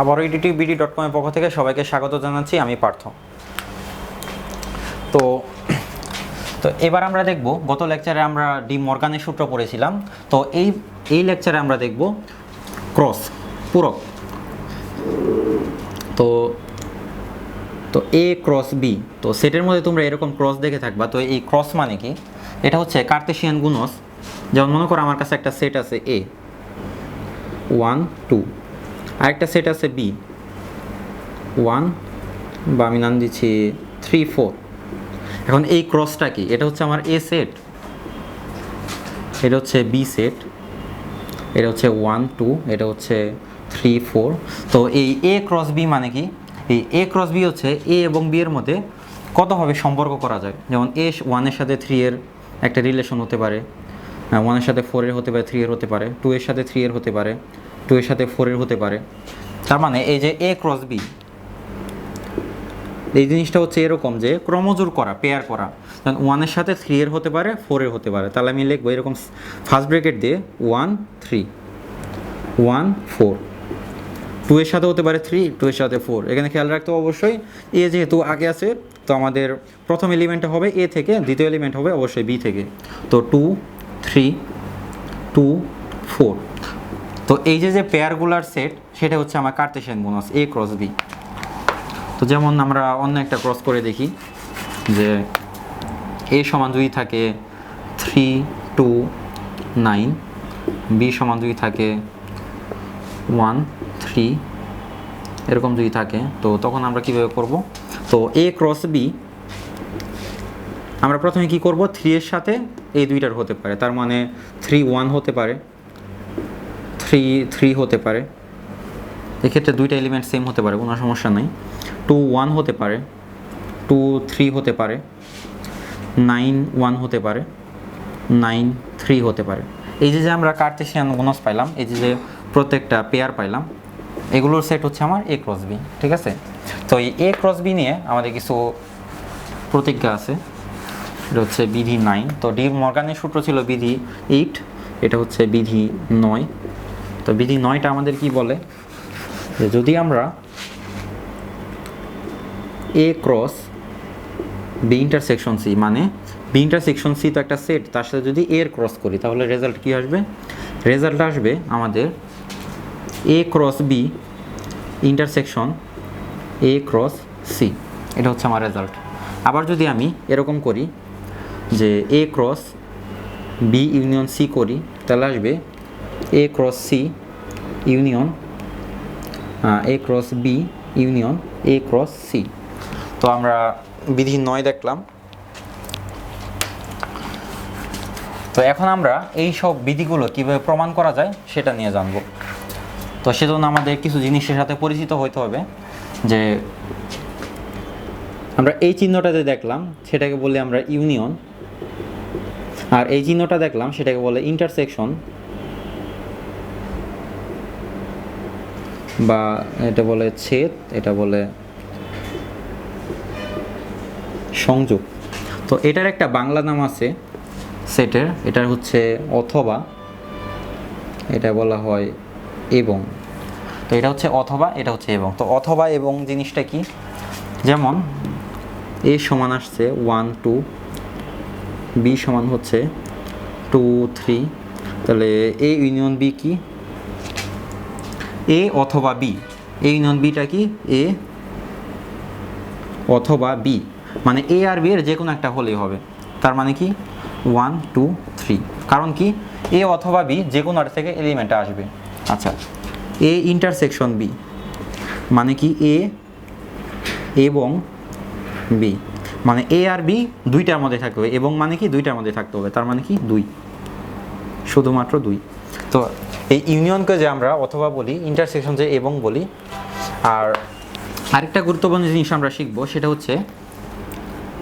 আবারও ইডিটি BD dot কমের পক্ষ থেকে সবাইকে স্বাগত জানাচ্ছি, আমি পার্থ। তো তো এবার আমরা দেখব, গত লেকচারে আমরা ডি মর্গানের সূত্র পড়েছিলাম, তো এই এই লেকচারে আমরা দেখব ক্রস, পূরক। তো তো এ ক্রস বি, তো সেটের মধ্যে তোমরা এরকম ক্রস দেখে থাকবা, তো এই ক্রস মানে কি? এটা হচ্ছে কার্তেশিয়ান গুণস যেমন মনে করো আমার কাছে একটা সেট আছে এ। One, two. আরেকটা সেট আছে বি ওয়ান বা আমি নাম দিচ্ছি থ্রি ফোর এখন এই ক্রসটা কি? এটা হচ্ছে আমার এ সেট এটা হচ্ছে বি সেট এটা হচ্ছে ওয়ান টু এটা হচ্ছে থ্রি ফোর তো এই এ ক্রস বি মানে কি? এই এ ক্রস বি হচ্ছে এ এবং বি এর মধ্যে কতভাবে সম্পর্ক করা যায়? যেমন এ ওয়ানের সাথে থ্রি এর একটা রিলেশন হতে পারে ওয়ানের সাথে ফোরের হতে পারে থ্রি এর হতে পারে টু এর সাথে থ্রি এর হতে পারে। টু এর সাথে ফোরের হতে পারে। তার মানে এই যে এ ক্রস বি এই জিনিসটা হচ্ছে এরকম যে ক্রমজোর করা পেয়ার করা। ওয়ানের সাথে থ্রি এর হতে পারে ফোরের হতে পারে। তাহলে আমি লিখব এরকম ফার্স্ট ব্রেকেট দিয়ে one three one four two এর সাথে হতে পারে থ্রি টু এর সাথে ফোর এখানে খেয়াল রাখতে হবে অবশ্যই এ যেহেতু আগে আছে, তো আমাদের প্রথম এলিমেন্টটা হবে এ থেকে, দ্বিতীয় এলিমেন্ট হবে অবশ্যই বি থেকে। তো টু থ্রি টু ফোর তো এই যে যে পেয়ারগুলার সেট, সেটা হচ্ছে আমার কার্তেশিয়ান বোনাস, এ ক্রস বি। তো যেমন আমরা অন্য একটা ক্রস করে দেখি, যে এ সমান যদি থাকে থ্রি, টু, নাইন, বি সমান যদি থাকে ওয়ান, থ্রি, এরকম যদি থাকে। তো তখন আমরা কীভাবে করব? তো এ ক্রস বি, আমরা প্রথমে কি করব? থ্রি এর সাথে এই দুইটার হতে পারে, তার মানে থ্রি ওয়ান হতে পারে। থ্রি থ্রি হতে পারে। এক্ষেত্রে দুইটা এলিমেন্ট সেম হতে পারে, কোনো সমস্যা নেই। টু ওয়ান হতে পারে। টু থ্রি হতে পারে। নাইন ওয়ান হতে পারে। নাইন থ্রি হতে পারে। এই যে যে আমরা কার্তেশিয়ান গুণস পাইলাম, এই যে যে প্রত্যেকটা পেয়ার পাইলাম, এগুলোর সেট হচ্ছে আমার এ ক্রস বি ঠিক আছে? তো এই এ ক্রস বি নিয়ে আমাদের কিছু প্রতিজ্ঞা আছে। এটা হচ্ছে বিধি নাইন তো ডি মর্গানের সূত্র ছিল বিধি এইট এটা হচ্ছে বিধি নয়। তো বিধি নয়টা আমাদের কি বলে? যে যদি আমরা A cross B intersection C মানে বি ইন্টারসেকশন সি তো একটা সেট তার সাথে যদি এর ক্রস করি, তাহলে রেজাল্ট কি আসবে? রেজাল্ট আসবে আমাদের A cross B intersection A cross C এটা হচ্ছে আমার রেজাল্ট আবার যদি আমি এরকম করি যে A cross B union C করি, তাহলে আসবে A cross C union A cross B union A cross C তো আমরা বিধি নয় দেখলাম। তো এখন আমরা এই সব বিধিগুলো কীভাবে প্রমাণ করা যায় সেটা নিয়ে জানব। তো সেজন্য আমাদের কিছু জিনিসের সাথে পরিচিত হইতে হবে যে আমরা এই চিহ্নটাতে দেখলাম, সেটাকে বলি আমরা ইউনিয়ন। আর এই চিহ্নটা দেখলাম, সেটাকে বলে ইন্টারসেকশন বা এটা বলে ছেদ, এটা বলে সংযোগ। তো এটার একটা বাংলা নাম আছে, সেটের। এটার হচ্ছে অথবা, এটা বলা হয় এবং। তো এটা হচ্ছে অথবা, এটা হচ্ছে এবং। তো অথবা এবং জিনিসটা কি? যেমন, এ সমান আসছে ওয়ান টু বি সমান হচ্ছে টু থ্রি তাহলে এ ইউনিয়ন বি কি? এ অথবা বি। এ ইউনিয়ন বিটা কি? এ অথবা বি। মানে এ আর বি এর যে কোনো একটা হলেই হবে। তার মানে কি? One, two, three. কারণ কি? এ অথবা বি যে কোনো একটা থেকে এলিমেন্টটা আসবে। আচ্ছা এ ইন্টারসেকশন বি মানে কি? এ এবং বি মানে এ আর বি দুইটার মধ্যে থাকতে হবে এবং মানে কি? দুইটার মধ্যে থাকতে হবে। তার মানে কি? দুই। শুধুমাত্র দুই। তো এই ইউনিয়নকে যে আমরা অথবা বলি ইন্টারসেকশন যে এবং বলি, আর আরেকটা গুরুত্বপূর্ণ জিনিস আমরা শিখব সেটা হচ্ছে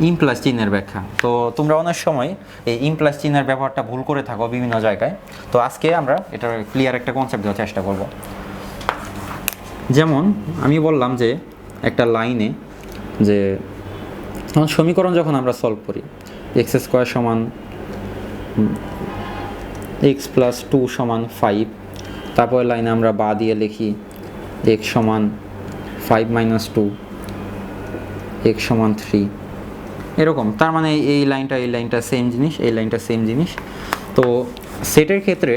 ইম প্লাস চিহ্নের ব্যাখ্যা। তো তোমরা অনেক সময় এই ইম প্লাস চিহ্নের ব্যবহারটা ভুল করে থাকো বিভিন্ন জায়গায়। তো আজকে আমরা এটার ক্লিয়ার একটা কনসেপ্ট দেওয়ার চেষ্টা করব। যেমন আমি বললাম যে একটা লাইনে যে সমীকরণ যখন আমরা সলভ করি এক্স স্কোয়ার সমান এক্স প্লাস টু সমান ফাইভ তারপরে লাইনে আমরা বা দিয়ে লিখি এক্স সমান ফাইভ মাইনাস টু এক্স সমান থ্রি এরকম, তার মানে এই লাইনটা এই লাইনটা সেম জিনিস, এই লাইনটা সেম জিনিস। তো সেটের ক্ষেত্রে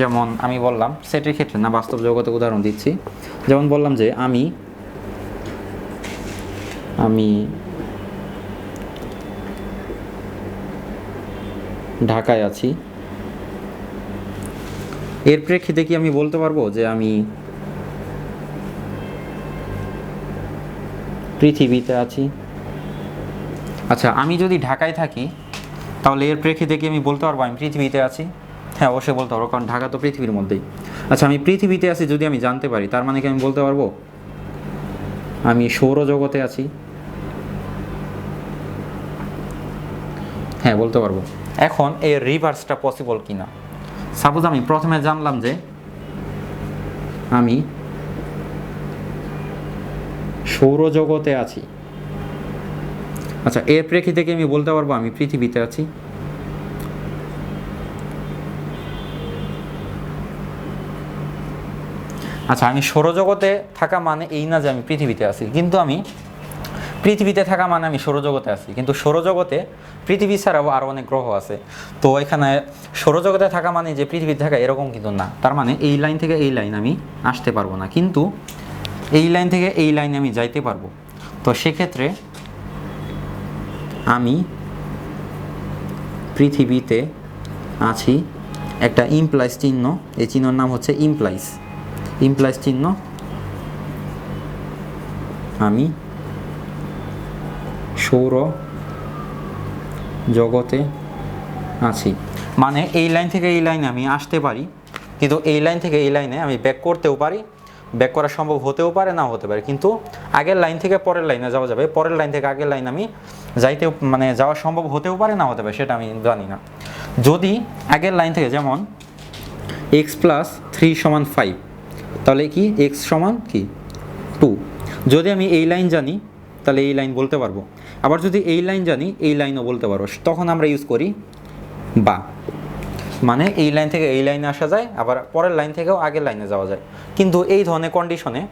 যেমন আমি বললাম সেটের ক্ষেত্রে, না, বাস্তব জগতে উদাহরণ দিচ্ছি। যেমন বললাম যে আমি আমি ঢাকায় আছি। এর প্রেক্ষিতে কি আমি বলতে পারব যে আমি পৃথিবীতে আছি? আচ্ছা আমি যদি ঢাকায় থাকি, তাহলে এর প্রেক্ষিতে কি আমি বলতে পারব আমি পৃথিবীতে আছি? হ্যাঁ অবশ্যই বলতে পারব, কারণ ঢাকা তো পৃথিবীর মধ্যেই। আচ্ছা আমি পৃথিবীতে আছি যদি আমি জানতে পারি, তার মানে কি আমি বলতে পারব? আমি সৌরজগতে আছি। হ্যাঁ বলতে পারব। এখন এর রিভার্সটা পসিবল কিনা? সাপোজ আমি প্রথমে জানলাম যে আমি সৌরজগতে আছি। আচ্ছা এর প্রেক্ষিতে কি আমি বলতে পারব আমি পৃথিবীতে আছি? আচ্ছা আমি সৌরজগতে থাকা মানে এই না যে আমি পৃথিবীতে আছি, কিন্তু আমি পৃথিবীতে থাকা মানে আমি সৌরজগতে আছি। কিন্তু সৌরজগতে, পৃথিবী ছাড়াও আরও অনেক গ্রহ আছে। তো এখানে সৌরজগতে থাকা মানে যে পৃথিবীতে থাকা এরকম কিন্তু না। তার মানে এই লাইন থেকে এই লাইন আমি আসতে পারব না। কিন্তু এই লাইন থেকে এই লাইনে আমি যাইতে পারব। তো সেক্ষেত্রে আমি পৃথিবীতে আছি। একটা ইমপ্লাইস চিহ্ন। এই চিহ্নর নাম হচ্ছে ইমপ্লাইস ইমপ্লাইস চিহ্ন আমি সৌর জগতে আছি। মানে এই লাইন থেকে এই লাইনে আমি আসতে পারি, কিন্তু এই লাইন থেকে এই লাইনে আমি ব্যাক করতেও পারি ব্যাক করা সম্ভব হতেও পারে না হতে পারে। কিন্তু আগের লাইন থেকে পরের লাইনে যাওয়া যাবে, পরের লাইন থেকে আগের লাইন আমি যাইতেও মানে যাওয়া সম্ভব হতেও পারে না হতে পারে, সেটা আমি জানি না। যদি আগের লাইন থেকে যেমন এক্স প্লাস থ্রি সমান ফাইভ তাহলে কি এক্স সমান কি? টু যদি আমি এই লাইন জানি, তাহলে এই লাইন বলতে পারব। আবার যদি এই লাইন জানি, এই লাইনও বলতে পারব তখন আমরা ইউজ করি বা। মানে এই লাইন থেকে এই লাইনে আসা যায়, আবার পরের লাইন থেকেও আগের লাইনে যাওয়া যায়। কিন্তু এই ধরনের কন্ডিশনে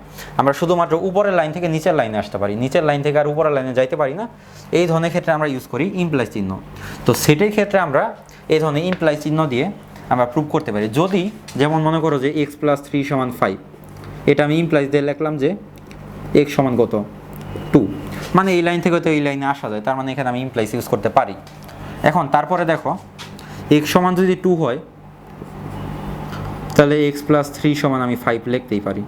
আমরা শুধুমাত্র উপরের লাইন থেকে নিচের লাইনে আসতে পারি। নিচের লাইন থেকে আর উপরের লাইনে যাইতে পারি না। এই ধরনের ক্ষেত্রে আমরা ইউজ করি ইমপ্লাই চিহ্ন। তো সেটের ক্ষেত্রে আমরা এই ধরনের ইমপ্লাই চিহ্ন দিয়ে আমরা প্রুভ করতে পারি। যদি যেমন মনে করো যে এক্স প্লাস থ্রি সমান ফাইভ এটা আমি ইমপ্লাইজ দিয়ে লিখলাম যে এক্স সমান কত? টু মানে এই লাইন থেকে তো এই লাইনে আসা যায়, তার মানে এখানে আমি ইমপ্লাইস ইউজ করতে পারি। এখন তারপরে দেখো এক্স সমান যদি টু হয়, তাহলে এক্স প্লাস থ্রি সমান আমি ফাইভ লিখতেই পারি।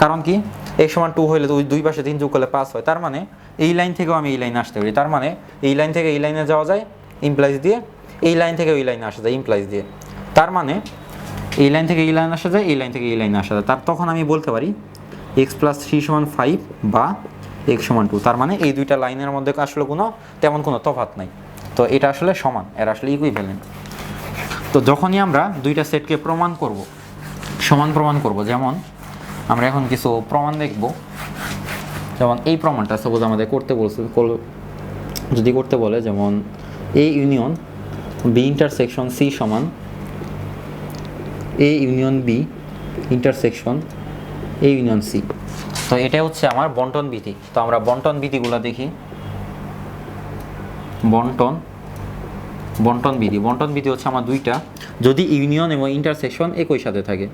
কারণ কি? এক্স সমান টু হলে দুই দুই পাশে তিন যোগ করলে পাস হয়, তার মানে এই লাইন থেকেও আমি এই লাইনে আসতে পারি। তার মানে এই লাইন থেকে এই লাইনে যাওয়া যায় ইমপ্লাইজ দিয়ে এই লাইন থেকে ওই লাইনে আসা যায় ইমপ্লাইজ দিয়ে। তার মানে এই লাইন থেকে এই লাইন আসা যায়, এই লাইন থেকে এই লাইনে আসা যায়। তার তখন আমি বলতে পারি এক্স প্লাস থ্রি সমান ফাইভ বা এক্স সমান টু তার মানে এই দুইটা লাইনের মধ্যে আসলে কোনো, তেমন কোনো তফাৎ নাই। তো এটা আসলে সমান, এর আসলে ইকুইভ্যালেন্ট তো যখনই আমরা দুইটা সেটকে প্রমাণ করব, সমান প্রমাণ করব, যেমন আমরা এখন কিছু প্রমাণ দেখব। যেমন এই প্রমাণটা সাপোজ আমাদের করতে বলছে যদি করতে বলে, যেমন A union B intersection C সমান A union B intersection A union C তো এটা হচ্ছে আমার বন্টন বিধি। তো আমরা বন্টন বিধিগুলো দেখি। বন্টন বন্টন বিধি। বন্টন বিধি হচ্ছে আমার দুইটা। যদি ইউনিয়ন এবং ইন্টারসেকশন একই সাথে থাকে।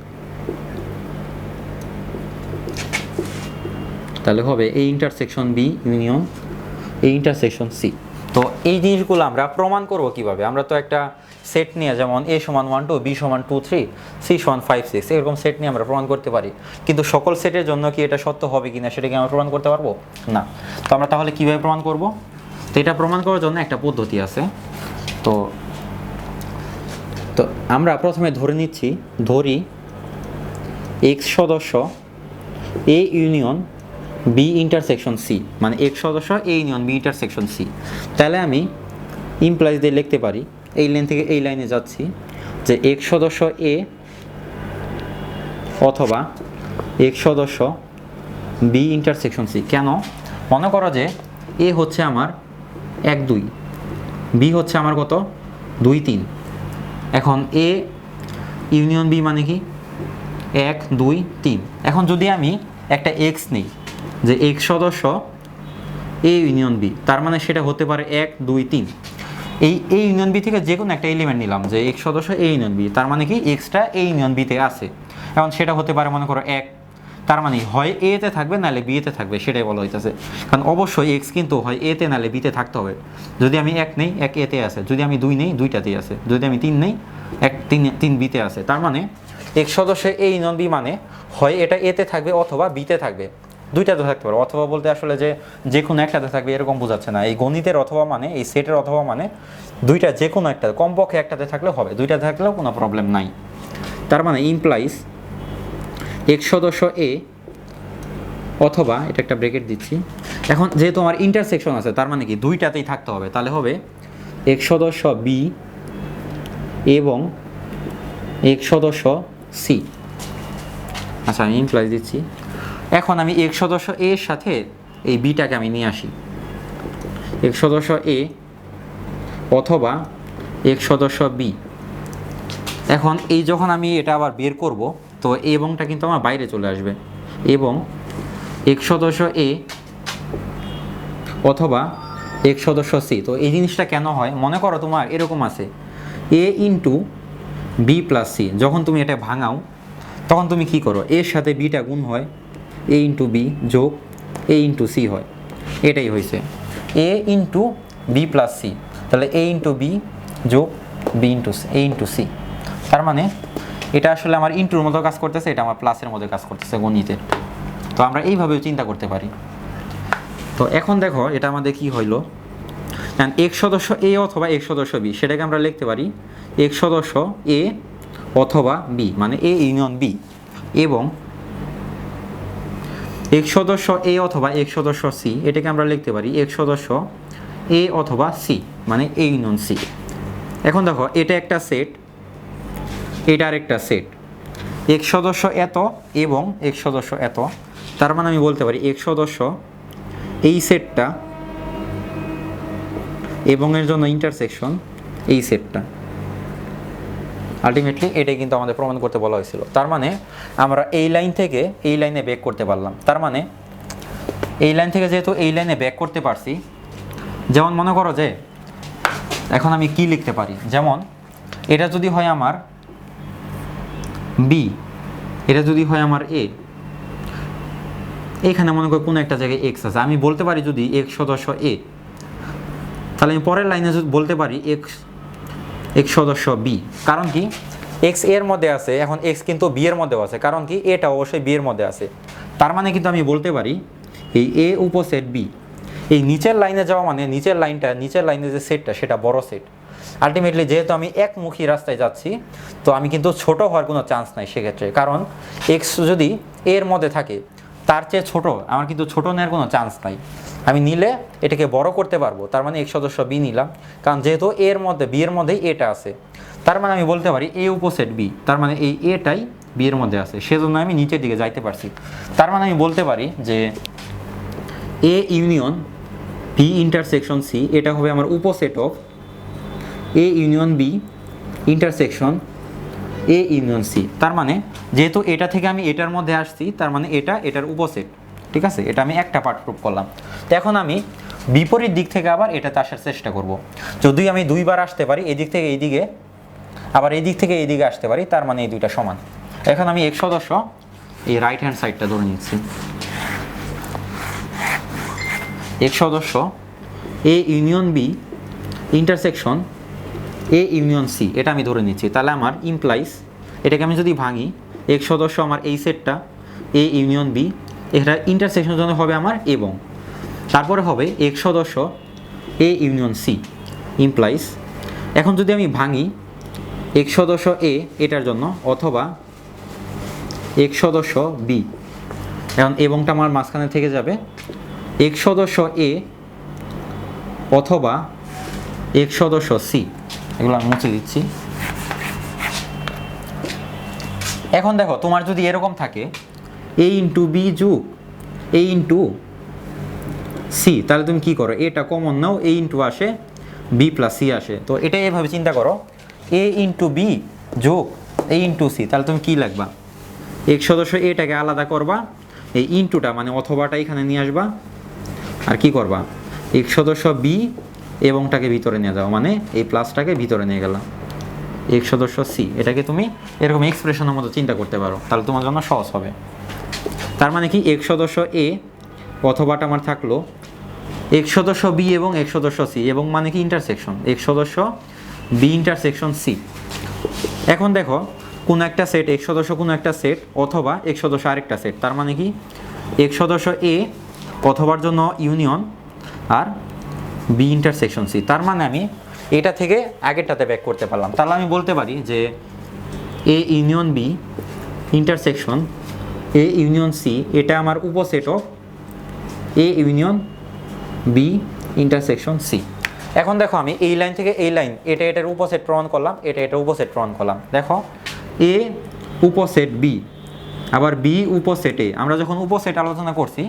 তাহলে হবে এই ইন্টারসেকশন বি ইউনিয়ন এই ইন্টারসেকশন সি তো এই জিনিসগুলো আমরা প্রমাণ করব কীভাবে? আমরা তো একটা সেট নিয়ে, যেমন এ সমান ওয়ান টু বি সমান টু থ্রি সি সমান ফাইভ সিক্স এরকম সেট নিয়ে আমরা প্রমাণ করতে পারি। কিন্তু সকল সেটের জন্য কি এটা সত্য হবে কিনা সেটা কি আমরা প্রমাণ করতে পারব? না। তো আমরা তাহলে কীভাবে প্রমাণ করব? তো এটা প্রমাণ করার জন্য একটা পদ্ধতি আছে। তো তো আমরা প্রথমে ধরে নিচ্ছি, ধরি এক্স সদস্য A union B intersection C মানে এক্স সদস্য A union B intersection C তাহলে আমি ইমপ্লাইজ দিয়ে লিখতে পারি এই লাইন থেকে এই লাইনে যাচ্ছি, যে এক সদস্য এ অথবা এক সদস্য বি ইন্টারসেকশন সি কেন? মনে করো যে এ হচ্ছে আমার এক দুই বি হচ্ছে আমার কত? দুই তিন। এখন এ ইউনিয়ন বি মানে কি? এক, দুই, তিন। এখন যদি আমি একটা এক্স নিই, যে এক্স সদস্য এ ইউনিয়ন বি তার মানে সেটা হতে পারে এক, দুই, তিন। এই এ ইউনিয়ন বি থেকে যে কোনো একটা এলিমেন্ট নিলাম, যে এক্স সদস্য এ ইউনিয়ন বি তার মানে কি এক্সটা এ ইউনিয়ন বিতে আছে। এখন সেটা হতে পারে, মনে করো, এক। তার মানে হয় এ তে থাকবে, নাহলে বি থাকবে, সেটাই বলা হইতেছে। কারণ অবশ্যই এক্স কিন্তু হয় এ তে, নাহলে বিতে থাকতে হবে। যদি আমি এক নেই, এক এতে আছে। যদি আমি দুই নেই দুইটাতেই আছে। যদি আমি তিন নেই, এক তিন তিন বিতে আছে। তার মানে এক সদস্য এ ইউনিয়ন বি মানে হয় এটা এতে থাকবে অথবা বিতে থাকবে। দুইটাতে থাকতে পারে। অথবা বলতে আসলে যে যে কোনো একটাতে থাকবে, এরকম বোঝাচ্ছে না। এই গণিতের অথবা মানে এই সেটের অথবা মানে দুইটা যে কোনো একটা, কমপক্ষে একটাতে থাকলে হবে। দুইটা থাকলেও কোনো প্রবলেম নাই। তার মানে ইমপ্লাইজ এক সদস্য এ অথবা, এটা একটা ব্রেকেট দিচ্ছি। এখন যেহেতু আমার ইন্টারসেকশন আছে, তার মানে কি? দুইটাতেই থাকতে হবে। তাহলে হবে এক সদস্য বি এবং এক সদস্য সি আচ্ছা আমি ইমপ্লাইজ দিচ্ছি। এখন আমি এক সদস্য এ এর সাথে এই বিটাকে আমি নিয়ে আসি। এক সদস্য এ অথবা এক সদস্য বি। এখন এই যখন আমি এটা আবার বের করব, তো এবংটা কিন্তু আমার বাইরে চলে আসবে। এবং এক সদস্য এ অথবা এক সদস্য সি। তো এই জিনিসটা কেন হয়? মনে করো তোমার এরকম আছে। A into B plus C. যখন তুমি এটা ভাঙাও, তখন তুমি কি করো? এর সাথে বিটা গুণ হয় এ ইন্টু বি যোগ এ ইন্টু সি হয়। এটাই হয়েছে। A into B plus C তাহলে এ ইন্টু বি যোগ B into A into C তার মানে এটা আসলে আমার ইন্টুর মতো কাজ করতেছে, এটা আমার প্লাসের মধ্যে কাজ করতেছে গণিতের। তো আমরা এইভাবেও চিন্তা করতে পারি। তো এখন দেখো এটা আমাদের কি হইল। এক সদস্য এ অথবা এক সদস্য বি সেটাকে আমরা লিখতে পারি এক সদস্য এ অথবা বি মানে এ ইউনিয়ন বি এবং এক সদস্য এ অথবা এক সদস্য সি এটাকে আমরা লিখতে পারি এক সদস্য এ অথবা সি মানে এ ইউনিয়ন সি এখন দেখো, এটা একটা সেট এটা আরেকটা সেট এক সদস্য এত এবং এক সদস্য এত, তার মানে আমি বলতে পারি এক সদস্য এই সেটটা এবং এর জন্য ইন্টারসেকশন এই সেটটা আলটিমেটলি এটাই কিন্তু আমাদের প্রমাণ করতে বলা হয়েছিল। তার মানে আমরা এই লাইন থেকে এই লাইনে ব্যাক করতে পারলাম। তার মানে এই লাইন থেকে যেহেতু এই লাইনে ব্যাক করতে পারছি, যেমন মনে করো যে, এখন আমি কি লিখতে পারি? যেমন, এটা যদি হয় আমার বি এটা যদি হয় আমার এ এখানে মনে করো কোনো একটা জায়গায় এক্স আছে। আমি বলতে পারি যদি এক্স সদস্য এ তাহলে আমি পরের লাইনে বলতে পারি এক্স এক্স সদস্য বি কারণ কি? এক্সের মধ্যে আছে, এখন এক্স কিন্তু বি এর মধ্যেও আছে। কারণ কি? এটা অবশ্যই বি এর মধ্যে আছে। তার মানে কিন্তু আমি বলতে পারি, এই এ উপসেট বি এই নিচের লাইনে যাওয়া মানে নিচের লাইনটা, নিচের লাইনে যে সেটটা, সেটা বড় সেট। আলটিমেটলি যেহেতু আমি একমুখী রাস্তায় যাচ্ছি, তো আমি কিন্তু ছোট হওয়ার কোনো চান্স নাই সেক্ষেত্রে। কারণ এক্স যদি এর মধ্যে থাকে, তার চেয়ে ছোট, আমার কিন্তু ছোট নেওয়ার কোনো চান্স নাই। আমি নিলে এটাকে বড় করতে পারব। তার মানে এক সদস্য বি নিলাম। কারণ যেহেতু এর মধ্যে বি এর মধ্যেই এটা আছে, তার মানে আমি বলতে পারি এ উপসেট বি তার মানে এই এটাই বি এর মধ্যে আছে। সেজন্য আমি নিচের দিকে যাইতে পারছি। তার মানে আমি বলতে পারি যে A union B intersection C এটা হবে আমার উপসেট of A union B intersection A union C তার মানে যেহেতু এটা থেকে আমি এটার মধ্যে আসছি, তার মানে এটা, এটার উপসেট। ঠিক আছে? এটা আমি একটা পার্ট প্রুফ করলাম। তো এখন আমি বিপরীত দিক থেকে আবার এটাতে আসার চেষ্টা করব। যদি আমি দুইবার আসতে পারি, এদিক থেকে এইদিকে, আবার এই দিক থেকে এইদিকে আসতে পারি, তার মানে এই দুইটা সমান। এখন আমি এক সদস্য এই রাইট হ্যান্ড সাইডটা ধরে নিচ্ছি। এক সদস্য A union B intersection A union C এটা আমি ধরে নিচ্ছি। তাহলে আমার ইমপ্লাইজ এটাকে আমি যদি ভাঙি, এক সদস্য আমার এই সেটটা এ ইউনিয়ন বি এটা ইন্টারসেকশনের জন্য হবে আমার এবং। তারপরে হবে এক সদস্য এ ইউনিয়ন সি ইমপ্লাইজ এখন যদি আমি ভাঙি এক সদস্য এ এটার জন্য অথবা এক সদস্য বি এখন এবংটা আমার মাঝখানে থেকে যাবে। এক সদস্য এ অথবা এক সদস্য সি এগুলো আমি মুছে দিচ্ছি। এখন দেখো, তোমার যদি এরকম থাকে এ ইন্টু বি যুগ এ ইন্টু সি তাহলে তুমি কি করো? এটা কমন নাও এ ইন্টু আসে বি প্লাস সি আসে। তো এটা এভাবে চিন্তা করো। এ ইন্টু বি যোগ এ ইন্টু সি তাহলে তুমি কি লিখবা এক সদস্য এটাকে আলাদা করবা, এই ইনটুটা মানে অথবাটা এখানে নিয়ে আসবা। আর কি করবা? এক সদস্য বি এবংটাকে ভিতরে নিয়ে যাও মানে এই প্লাসটাকে ভিতরে নিয়ে গেলাম এক সদস্য সি এটাকে তুমি এরকম এক্সপ্রেশনের মতো চিন্তা করতে পারো। তাহলে তোমার জন্য সহজ হবে। তার মানে কি? এক সদস্য এ অথবাটা আমার থাকল। এক সদস্য বি এবং এক সদস্য সি এবং মানে কি? ইন্টারসেকশন এক সদস্য বি ইন্টারসেকশন সি এখন দেখো, কোন একটা সেট এক সদস্য কোন একটা সেট অথবা এক সদস্য আরেকটা সেট তার মানে কি? এক সদস্য এ অথবার জন্য ইউনিয়ন আর বি ইন্টারসেকশন সি তার মানে আমি এটা থেকে আগেরটাতে ব্যাক করতে পারলাম। তাহলে আমি বলতে পারি যে A union B intersection A union C এটা আমার subset of A union B intersection C এখন দেখো আমি এই লাইন থেকে এই লাইন এটা এটার উপসেট প্রমাণ করলাম, এটা এটা উপসেট প্রমাণ করলাম। দেখো এ উপসেট বি আবার বি উপসেট আমরা যখন উপসেট আলোচনা করছি,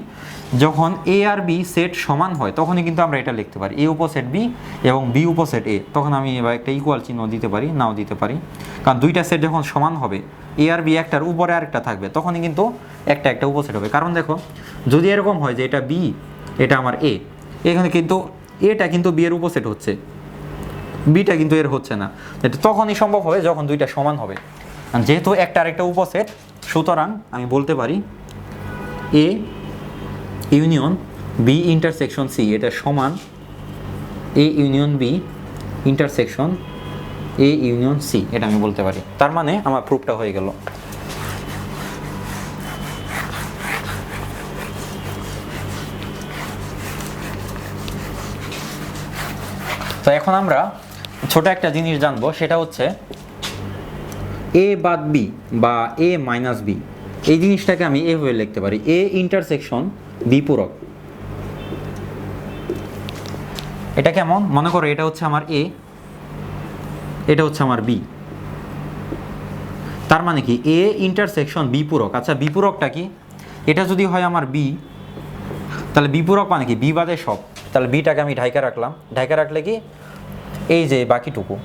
যখন এ আর বি সেট সমান হয়, তখনই কিন্তু আমরা এটা লিখতে পারি। এ উপসেট বি এবং বি উপসেট এ তখন আমি এবার একটা ইকুয়াল চিহ্ন দিতে পারি, নাও দিতে পারি। কারণ দুইটা সেট যখন সমান হবে এ আর বি একটার উপরে আরেকটা থাকবে, তখনই কিন্তু একটা একটা উপসেট হবে। কারণ দেখো, যদি এরকম হয় যে এটা বি এটা আমার এ এখানে কিন্তু এটা কিন্তু বি এর উপসেট হচ্ছে। বিটা কিন্তু এর হচ্ছে না। তখনই সম্ভব হবে যখন দুইটা সমান হবে। যেহেতু একটা আরেকটা উপসেট, সুতরাং আমি বলতে পারি A union B intersection C এটা সমান A union B intersection A union C এটা আমি বলতে পারি। তার মানে আমার প্রুফটা হয়ে গেল। তো এখন আমরা ছোট একটা জিনিস জানব, সেটা হচ্ছে এ বাদ বি বা এ মাইনাস বি এই জিনিসটাকে আমি এভাবে লিখতে পারি। এ ইন্টারসেকশন বি পূরক। এটা কেমন? মনে করো এটা হচ্ছে আমার এ এটা হচ্ছে আমার বি তার মানে কি? এ ইন্টারসেকশন বি পূরক। আচ্ছা বি পূরকটা কি? এটা যদি হয় আমার বি তাহলে বি পূরক মানে কি? বি বাদে সব। তাহলে বিটাকে আমি ঢাইকা রাখলাম। ঢাইকা রাখলে কি? এই যে বাকিটুকু,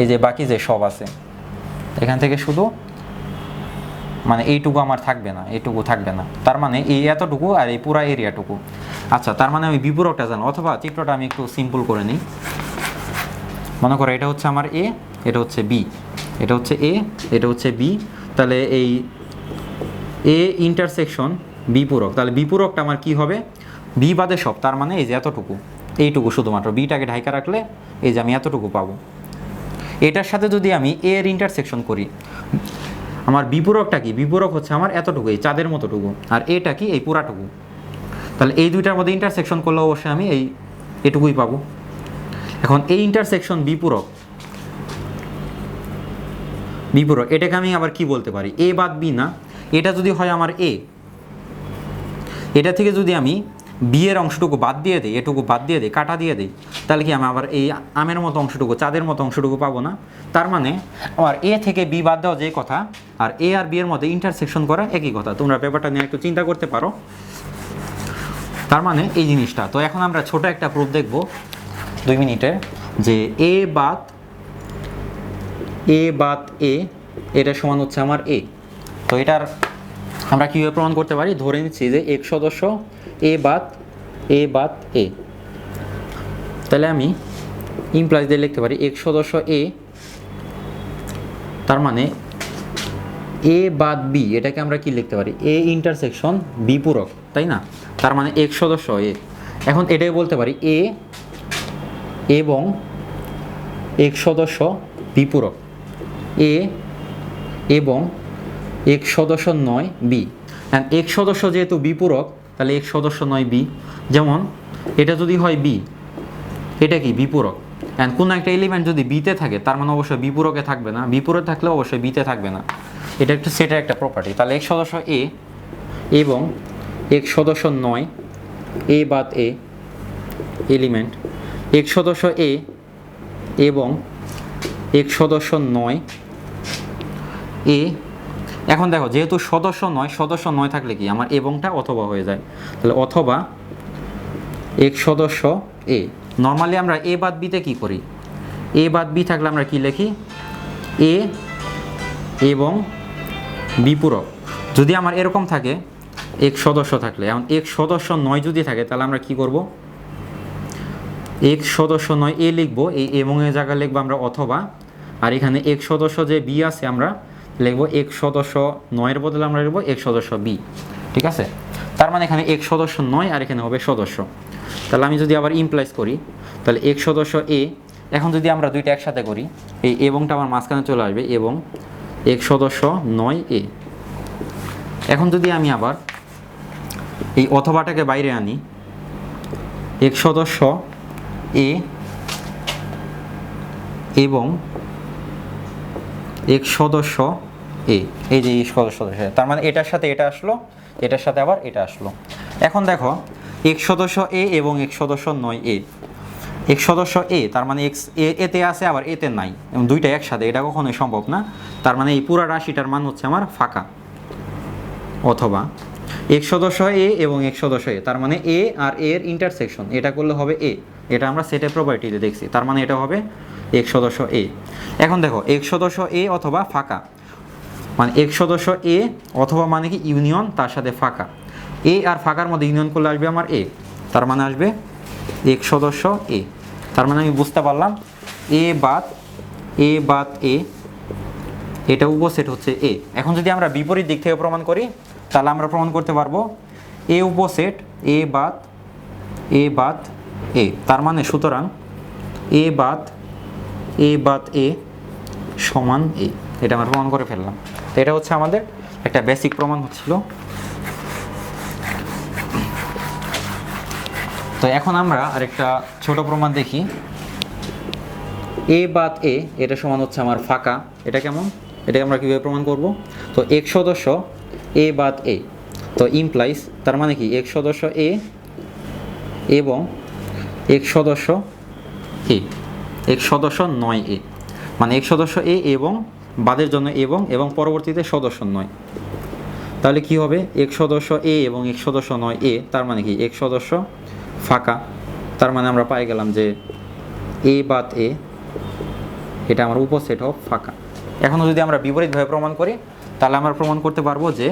এই যে বাকি যে সব আছে। এখান থেকে শুধু মানে এইটুকু আমার থাকবে না, এইটুকু থাকবে না। তার মানে এই এতটুকু আর এই পুরা এরিয়াটুকু। আচ্ছা তার মানে আমি বিপরকটা জানো অথবা চিত্রটা আমি একটু সিম্পল করে নিই। মনে করো এটা হচ্ছে আমার এ এটা হচ্ছে বি এটা হচ্ছে এ এটা হচ্ছে বি তাহলে এই এ ইন্টারসেকশন বিপূরক। তাহলে বিপূরকটা আমার কি হবে? বি বাদে সব, তার মানে এই যে এতটুকু, এইটুকু শুধুমাত্র। বিটাকে ঢাইকা রাখলে এই যে আমি এতটুকু পাবো। এটার সাথে যদি আমি এ এর ইন্টারসেকশন করি, আমার বিপূরকটা কি? বিপূরক হচ্ছে আমার এতটুকু, এই চাঁদের মতোটুকু, আর এটা কি? এই পুরাটুকু তাহলে এই দুইটার মধ্যে ইন্টারসেকশন করলে অবশ্যই আমি এই এটুকুই পাবো। এখন এই ইন্টারসেকশন বিপূরক বিপূরক, এটাকে আমি আবার কি বলতে পারি? এ বাদ বি না। এটা যদি হয় আমার এ এটা থেকে যদি আমি বিয়ের অংশটুকু বাদ দিয়ে দিই, এটুকু বাদ দিয়ে দিই, কাটা দিয়ে দিই, তাহলে কি আমি আবার এই আমের মতো অংশটুকু, চাঁদের মতো অংশটুকু পাবো না? তার মানে আমার এ থেকে বি বাদ দেওয়া যে কথা, আর এ আর বি এর মধ্যে ইন্টারসেকশন করা একই কথা। তোমরা ব্যাপারটা নিয়ে একটু চিন্তা করতে পারো। তার মানে এই জিনিসটা। তো এখন আমরা ছোট একটা প্রুফ দেখব। দুই মিনিটের যে এ বাদ এ বাদ এ এটা সমান হচ্ছে আমার এ তো এটার আমরা কীভাবে প্রমাণ করতে পারি? ধরে নিচ্ছি যে এক সদস্য এ বাদ এ বাদ এ। তাহলে আমি ইমপ্লাইজ দিয়ে লিখতে পারি এক সদস্য এ তার মানে এ বাদ বি এটাকে আমরা কি লিখতে পারি? এ ইন্টারসেকশন বি পূরক, তাই না? তার মানে এক সদস্য এ এখন এটাই বলতে পারি এ এবং এক সদস্য বিপূরক এ এবং এক সদস্য নয় বি এক সদস্য যেহেতু বিপূরক তাহলে এক সদস্য নয় বি। যেমন, এটা যদি হয় বি, এটা কি? বিপূরক অ্যান্ড কোনো একটা এলিমেন্ট যদি বিতে থাকে, তার মানে অবশ্যই বিপূরকে থাকবে না। বিপূরক থাকলে অবশ্যই বিতে থাকবে না। এটা একটা সেটার একটা প্রপার্টি তাহলে এক সদস্য এ এবং এক সদস্য নয় এ বাদ এ এলিমেন্ট এক সদস্য এ এবং এক সদস্য নয় এ এখন দেখো, যেহেতু সদস্য নয় সদস্য নয় থাকলে কি? আমার এবংটা অথবা হয়ে যায়। তাহলে অথবা এক সদস্য এ। নর্মালি আমরা এ বাদ বিতে কি করি? এ বাদ বি থাকলে আমরা কি লিখি? এ এবং বিপূরক যদি আমার এরকম থাকে, এক সদস্য থাকলে। এখন এক সদস্য নয় যদি থাকে, তাহলে আমরা কি করব? এক সদস্য নয় এ লিখব, এই এবং এ জায়গায় লিখব আমরা অথবা। আর এখানে এক সদস্য যে বি আছে আমরা লিখব এক সদস্য নয়ের বদলে আমরা লিখব এক সদস্য বি, ঠিক আছে? তার মানে এখানে এক সদস্য নয় আর এখানে হবে সদস্য। তাহলে আমি যদি আবার ইমপ্লাইজ করি, তাহলে এক সদস্য এ, এখন যদি আমরা দুইটা একসাথে করি, এই এবংটা আমার মাঝখানে চলে আসবে এবং এক সদস্য নয় এ। এখন যদি আমি আবার এই অথবাটাকে বাইরে আনি, এক সদস্য এ এবং এক সদস্য এ এই যে এই সদস্য। তার মানে এটার সাথে এটা আসলো, এটার সাথে আবার এটা আসলো। এখন দেখো, এক সদস্য এ এবং এক সদস্য নয় এ। এক সদস্য এ, তার মানে এক্স, এ, এতে আছে, আবার এতে নাই। এবং দুইটা একসাথে, এটা কখনোই সম্ভব না। তার মানে এই পুরা রাশিটার মান হচ্ছে আমার ফাঁকা। অথবা এক সদস্য এ এবং এক সদস্য এ, তার মানে এ আর এর ইন্টারসেকশন এটা করলে হবে এ। এটা আমরা সেটে প্রপার্টিতে দেখছি, তার মানে এটা হবে এক সদস্য এ। এখন দেখো, এক সদস্য এ অথবা ফাঁকা। মানে এক সদস্য এ অথবা মানে কি ইউনিয়ন তার সাথে ফাঁকা। এ আর ফাঁকার মধ্যে ইউনিয়ন করলে আসবে আমার এ তার মানে আসবে এক সদস্য এ তার মানে আমি বুঝতে পারলাম এ বাদ এ বাদ এ এটা উপসেট হচ্ছে এ এখন যদি আমরা বিপরীত দিক থেকে প্রমাণ করি, তাহলে আমরা প্রমাণ করতে পারব এ উপসেট এ বাদ এ বাদ এ তার মানে সুতরাং এ বাদ এ বাদ এ সমান এ এটা আমরা প্রমাণ করে ফেললাম। তো এটা হচ্ছে আমাদের একটা বেসিক প্রমাণ হচ্ছিল। তো এখন আমরা আরেকটা ছোট প্রমাণ দেখি। এ বাদ এ এটা সমান হচ্ছে আমার ফাঁকা। এটা কেমন? এটাকে আমরা কীভাবে প্রমাণ করব? তো এক সদস্য এ বাদ এ তো ইমপ্লাইজ তার মানে কি? এক সদস্য এ এবং এক সদস্য এ এক সদস্য নয় এ মানে এক সদস্য এ এবং বাদের জন্য এবং এবং পরবর্তীতে সদস্য নয়। তাহলে কি হবে? এক সদস্য এ এবং এক সদস্য নয় এ, তার মানে কি? এক সদস্য ফাঁকা। তার মানে আমরা পাই গেলাম যে এ বাদ এ, এটা আমার উপসেট হোক ফাঁকা। এখনও যদি আমরা বিপরীতভাবে প্রমাণ করি, তাহলে আমরা প্রমাণ করতে পারব যে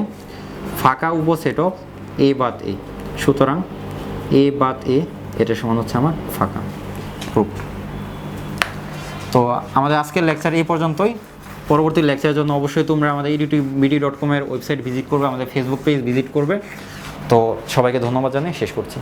ফাঁকা উপসেট অফ এ বাদ এ। সুতরাং এ বাদ এ, এটা সমান হচ্ছে আমার ফাঁকা প্রুফ। তো আমাদের আজকের লেকচার এই পর্যন্তই। পরবর্তী লেকচারের জন্য অবশ্যই তোমরা আমাদের ইউটিউব বিডি ডট কমের ওয়েবসাইট ভিজিট করবে, আমাদের ফেসবুক পেজ ভিজিট করবে। তো সবাইকে ধন্যবাদ জানিয়ে শেষ করছি।